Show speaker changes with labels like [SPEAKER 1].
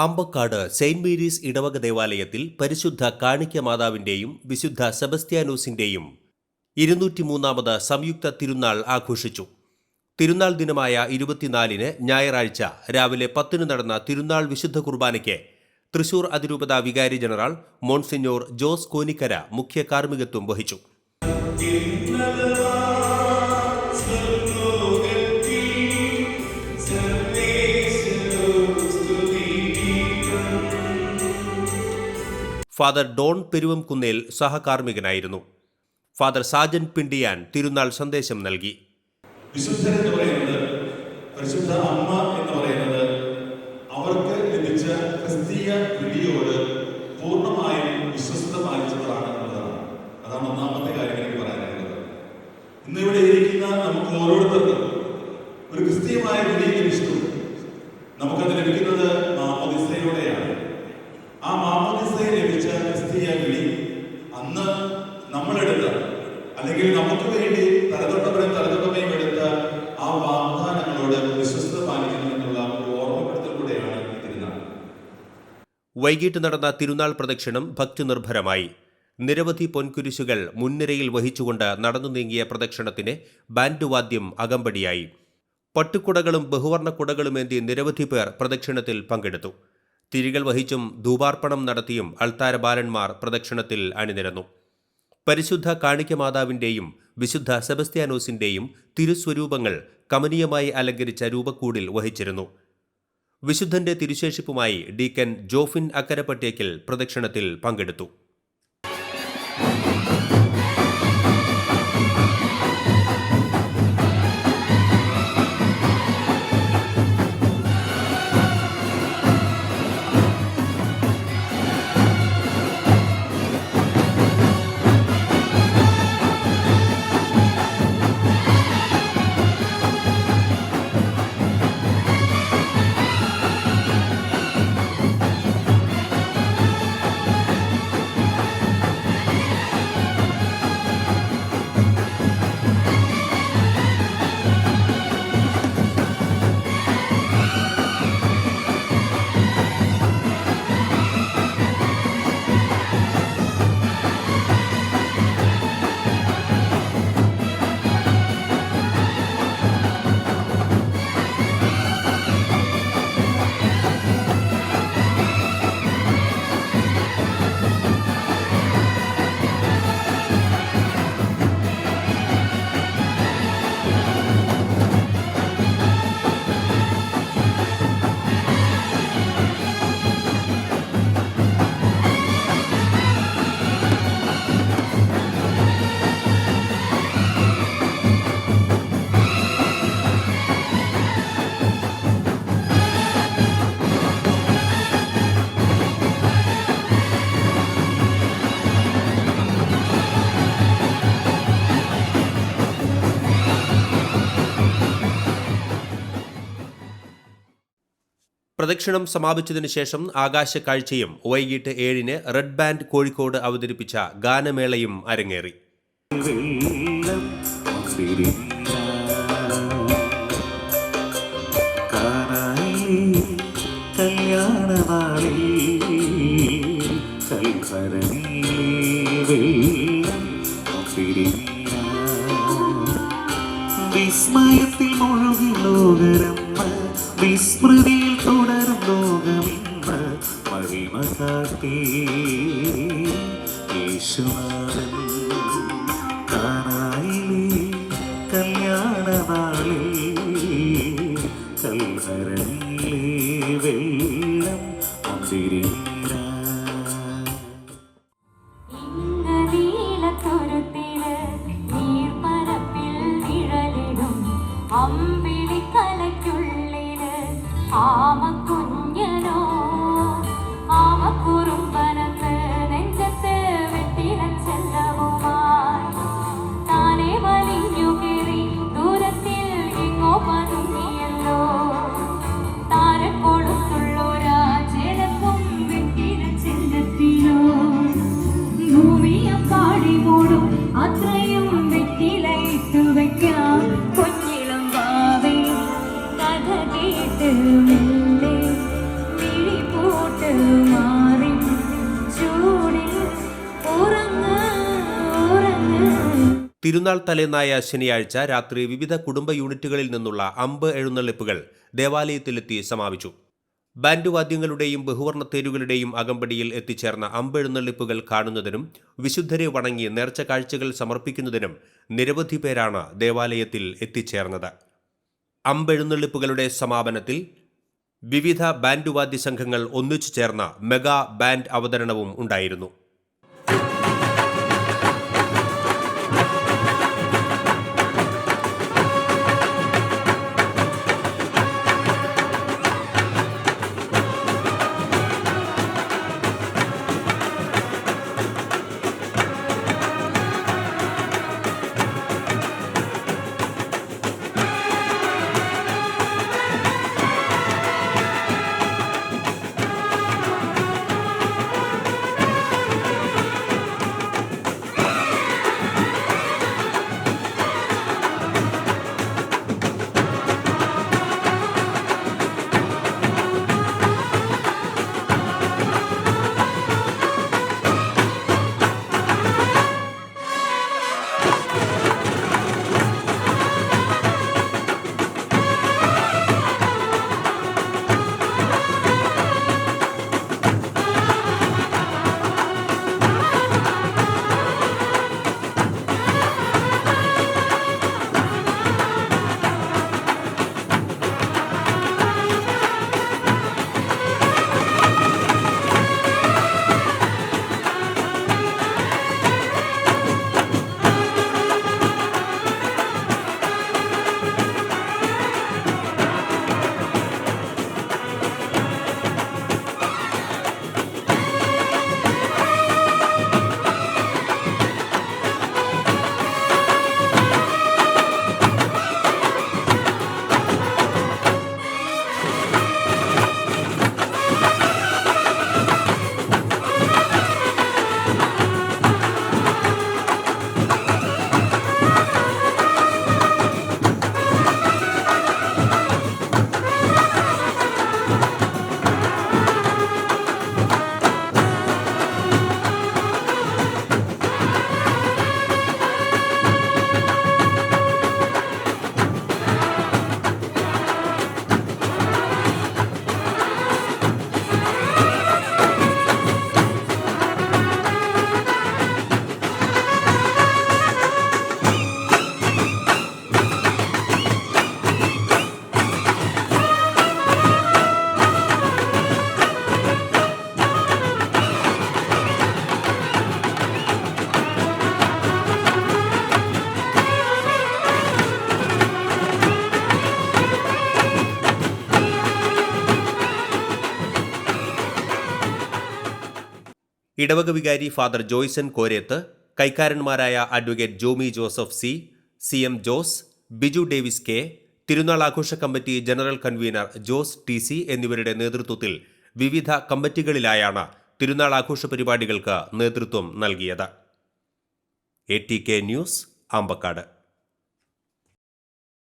[SPEAKER 1] Ambakkad Saint Mary's ഇടവക ദേവാലയത്തിൽ പരിശുദ്ധ കാണിക്ക മാതാവിന്റെയും വിശുദ്ധ സെബസ്ത്യാനോസിന്റെയും ഇരുന്നൂറ്റിമൂന്നാമത് സംയുക്ത തിരുനാൾ ആഘോഷിച്ചു. തിരുനാൾ ദിനമായ ഇരുപത്തിനാലിന് ഞായറാഴ്ച രാവിലെ പത്തിന് നടന്ന തിരുനാൾ വിശുദ്ധ കുർബാനയ്ക്ക് തൃശൂർ അതിരൂപത വികാരി ജനറൽ മോൺസിഞ്ഞോർ ജോസ് കോനിക്കര മുഖ്യ കാർമ്മികത്വം വഹിച്ചു. ഫാദർ ഡോൺ പെരുവംകുന്നേൽ സഹകാർമ്മികനായിരുന്നു. ഫാദർ സാജൻ പിണ്ടിയാൻ തിരുനാൾ സന്ദേശം നൽകി.
[SPEAKER 2] ഇന്നിവിടെ പരിശുദ്ധ അമ്മ എന്ന് ക്രിസ്തീയ വിളിയോട് പൂർണമായും വിശ്വസ്ത പാലിച്ചവരാണ് എന്നുള്ളതാണ് അതാണ് ഒന്നാമത്തെ കാര്യം എനിക്ക് പറയാനുള്ളത് ഇന്ന് ഇവിടെ ഇരിക്കുന്ന നമുക്ക് ഓരോരുത്തർക്കും അല്ലെങ്കിൽ നമുക്ക് വേണ്ടി തലതൊട്ടവരും തലതൊട്ടമയും എടുത്ത ആ വാഗ്ദാനങ്ങളോട് വിശ്വസ്ത പാലിക്കുന്നു എന്നുള്ള ഒരു ഓർമ്മപ്പെടുത്തൽ കൂടെയാണ് ഈ തിരുനാൾ.
[SPEAKER 1] വൈകിട്ട് നടന്ന തിരുനാൾ പ്രദക്ഷിണം ഭക്തി നിർഭരമായി നിരവധി പൊൻകുരിശുകൾ മുൻനിരയിൽ വഹിച്ചുകൊണ്ട് നടന്നു നീങ്ങിയ പ്രദക്ഷിണത്തിന് ബാൻഡ് വാദ്യം അകമ്പടിയായി. പട്ടുകുടകളും ബഹുവർണ കുടകളുമേന്തി നിരവധി പേർ പ്രദക്ഷിണത്തിൽ പങ്കെടുത്തു. തിരികൾ വഹിച്ചും ധൂപാർപ്പണം നടത്തിയും അൾത്താര ബാലന്മാർ പ്രദക്ഷിണത്തിൽ അണിനിരന്നു. പരിശുദ്ധ കാണിക്ക മാതാവിന്റെയും വിശുദ്ധ സെബസ്ത്യാനോസിന്റെയും തിരുസ്വരൂപങ്ങൾ കമനീയമായി അലങ്കരിച്ച രൂപക്കൂടിൽ വഹിച്ചിരുന്നു. വിശുദ്ധന്റെ തിരുശേഷിപ്പുമായി ഡീക്കൻ ജോഫിൻ അക്കരപ്പട്ടേക്കിൽ പ്രദക്ഷിണത്തിൽ പങ്കെടുത്തു. പ്രദക്ഷിണം സമാപിച്ചതിനു ശേഷം ആകാശക്കാഴ്ചയും വൈകിട്ട് ഏഴിന് റെഡ് ബാൻഡ് കോഴിക്കോട് അവതരിപ്പിച്ച ഗാനമേളയും അരങ്ങേറി.
[SPEAKER 3] വെള്ളം
[SPEAKER 4] Krishna
[SPEAKER 1] തിരുനാൾ തലേന്നായ ശനിയാഴ്ച രാത്രി വിവിധ കുടുംബ യൂണിറ്റുകളിൽ നിന്നുള്ള അമ്പ് എഴുന്നള്ളിപ്പുകൾ ദേവാലയത്തിലെത്തി സമാപിച്ചു. ബാൻഡ് വാദ്യങ്ങളുടെയും ബഹുവർണ തേരുകളുടെയും അകമ്പടിയിൽ എത്തിച്ചേർന്ന അമ്പെഴുന്നള്ളിപ്പുകൾ കാണുന്നതിനും വിശുദ്ധരെ വണങ്ങി നേർച്ച കാഴ്ചകൾ സമർപ്പിക്കുന്നതിനും നിരവധി പേരാണ് ദേവാലയത്തിൽ എത്തിച്ചേർന്നത്. അമ്പെഴുന്നള്ളിപ്പുകളുടെ സമാപനത്തിൽ വിവിധ ബാൻഡ് വാദ്യ സംഘങ്ങൾ ഒന്നിച്ചു ചേർന്ന മെഗാ ബാൻഡ് അവതരണവും ഉണ്ടായിരുന്നു ഇടവക വികാരി father Joyson കോരേത്ത് കൈക്കാരന്മാരായ advocate Jomy Joseph C C M Jose Biju Davis K തിരുനാൾ ആഘോഷ committee general convener Jose T C എന്നിവരുടെ നേതൃത്വത്തിൽ വിവിധ കമ്മിറ്റികളിലായാണ് തിരുനാൾ ആഘോഷ പരിപാടികൾക്ക് നേതൃത്വം നൽകിയത്. A T K news Ambakkad.